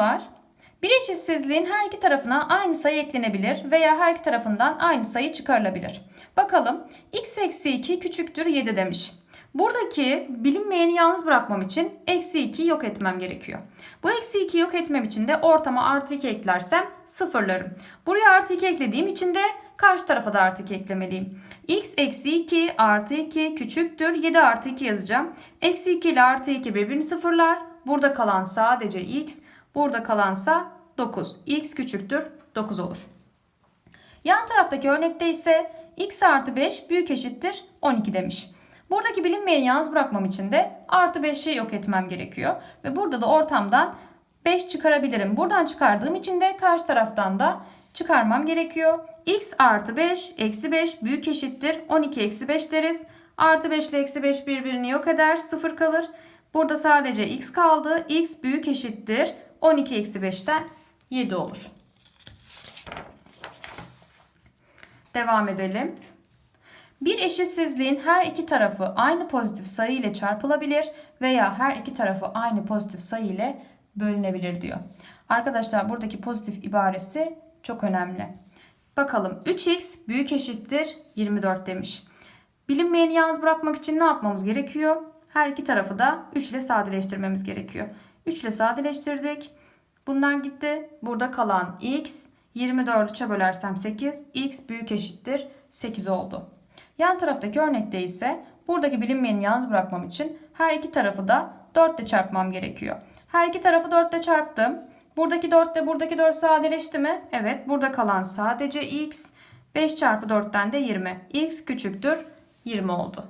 var. Bir eşitsizliğin her iki tarafına aynı sayı eklenebilir veya her iki tarafından aynı sayı çıkarılabilir. Bakalım x eksi 2 küçüktür 7 demiş. Buradaki bilinmeyeni yalnız bırakmam için eksi 2'yi yok etmem gerekiyor. Bu eksi 2'yi yok etmem için de ortama artı 2 eklersem sıfırlarım. Buraya artı 2 eklediğim için de karşı tarafa da artı 2 eklemeliyim. x eksi 2 artı 2 küçüktür 7 artı 2 yazacağım. Eksi 2 ile artı 2 birbirini sıfırlar. Burada kalan sadece x. Burada kalansa 9. x küçüktür 9 olur. Yan taraftaki örnekte ise x artı 5 büyük eşittir 12 demiş. Buradaki bilinmeyeni yalnız bırakmam için de artı 5'i yok etmem gerekiyor. Ve burada da ortamdan 5 çıkarabilirim. Buradan çıkardığım için de karşı taraftan da çıkarmam gerekiyor. x artı 5 eksi 5 büyük eşittir 12 eksi 5 deriz. Artı 5 ile eksi 5 birbirini yok eder 0 kalır. Burada sadece x kaldı. x büyük eşittir 12 eksi 5'ten 7 olur. Devam edelim. Bir eşitsizliğin her iki tarafı aynı pozitif sayı ile çarpılabilir veya her iki tarafı aynı pozitif sayı ile bölünebilir diyor. Arkadaşlar buradaki pozitif ibaresi çok önemli. Bakalım 3x büyük eşittir 24 demiş. Bilinmeyeni yalnız bırakmak için ne yapmamız gerekiyor? Her iki tarafı da 3 ile sadeleştirmemiz gerekiyor. 3 ile sadeleştirdik. Bunlar gitti. Burada kalan x 24'ü 3'e bölersem 8. x büyük eşittir 8 oldu. Yan taraftaki örnekte ise buradaki bilinmeyeni yalnız bırakmam için her iki tarafı da 4 ile çarpmam gerekiyor. Her iki tarafı 4 ile çarptım. Buradaki 4 ile buradaki 4 sadeleşti mi? Evet. Burada kalan sadece x. 5 çarpı 4'ten de 20. x küçüktür 20 oldu.